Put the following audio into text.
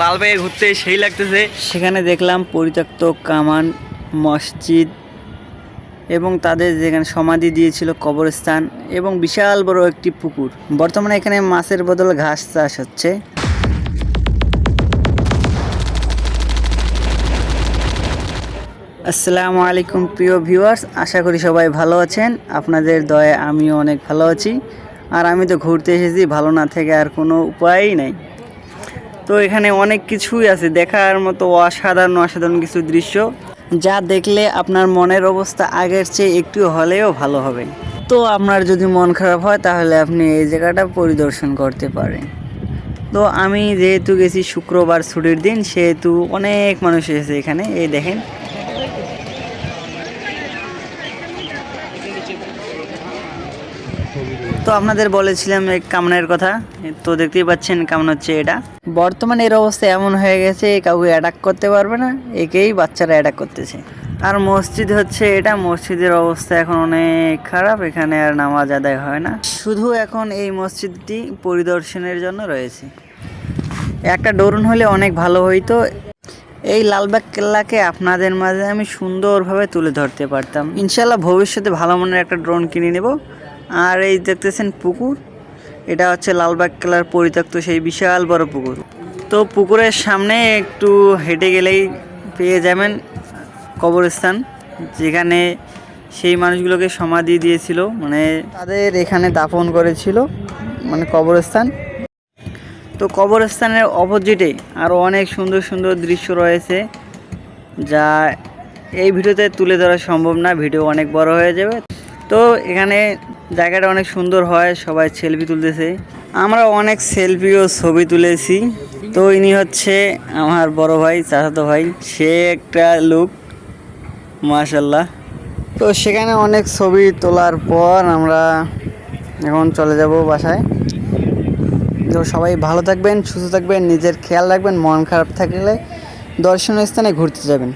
লালবাগে ঘুরতে সেই লাগতেছে। সেখানে দেখলাম পরিত্যক্ত কামান, মসজিদ এবং তাদের যেখানে সমাধি দিয়েছিল কবরস্থান এবং বিশাল বড় একটি পুকুর। বর্তমানে এখানে মাছের বদল ঘাস চাষ হচ্ছে। আসসালামু আলাইকুম প্রিয় ভিউয়ার্স, আশা করি সবাই ভালো আছেন। আপনাদের দয়ে আমিও অনেক ভালো আছি। আর আমি তো ঘুরতে এসেছি, ভালো না থেকে আর কোনো উপায়ই নাই। তো এখানে অনেক কিছুই আছে, দেখার মতো অসাধারণ অসাধারণ কিছু দৃশ্য। যা দেখলে আপনার মনের অবস্থা আগের চেয়ে একটু হলেও ভালো হবে। তো আপনার যদি মন খারাপ হয়, তাহলে আপনি এই জায়গাটা পরিদর্শন করতে পারেন। তো আমি যেহেতু গেছি শুক্রবার ছুটির দিন, সেহেতু অনেক মানুষ এসেছে এখানে। এই দেখেন তো আপনাদের বলেছিলাম এই কামনের কথা, তো দেখতেই পাচ্ছেন কেমন হচ্ছে এটা। বর্তমানে এর অবস্থা এমন হয়ে গেছে, কাউকে অ্যাটাক করতে পারবে না, একেই বাচ্চারা অ্যাটাক করতেছে। আর মসজিদ হচ্ছে এটা, মসজিদের অবস্থা এখন অনেক খারাপ, এখানে আর নামাজ আদায় হয় না। শুধু এখন এই মসজিদটি পরিদর্শনের জন্য রয়েছে। একটা ডরুন হলে অনেক ভালো হইতো। এই লালবাগ কেল্লাকে আপনাদের মাঝে আমি সুন্দরভাবে তুলে ধরতে পারতাম। ইনশাল্লাহ ভবিষ্যতে ভালো মনের একটা ড্রোন কিনে নেব। আর এই দেখতেছেন পুকুর। এটা হচ্ছে লালবাগ কেল্লার পরিত্যক্ত সেই বিশাল বড় পুকুর। তো পুকুরের সামনে একটু হেঁটে গেলেই পেয়ে যাবেন কবরস্থান, যেখানে সেই মানুষগুলোকে সমাধি দিয়েছিল মানে তাদের এখানে দাফন করেছিল মানে কবরস্থান। তো কবরস্থানের অপোজিটে আরও অনেক সুন্দর সুন্দর দৃশ্য রয়েছে, যা এই ভিডিওতে তুলে ধরা সম্ভব না, ভিডিও অনেক বড় হয়ে যাবে। তো এখানে জায়গাটা অনেক সুন্দর হয়, সবাই সেলফি তুলতেছে। আমরা অনেক সেলফি ও ছবি তুলেছি। তো ইনি হচ্ছে আমার বড় ভাই, চাচাতো ভাই, সে একটা লুক মাশাল্লাহ তো সেখানে অনেক ছবি তোলার পর আমরা এখন চলে যাব বাসায়। তো সবাই ভালো থাকবেন, সুস্থ থাকবেন, নিজের খেয়াল রাখবেন, মন খারাপ থাকলে দর্শনীয় স্থানে ঘুরতে যাবেন।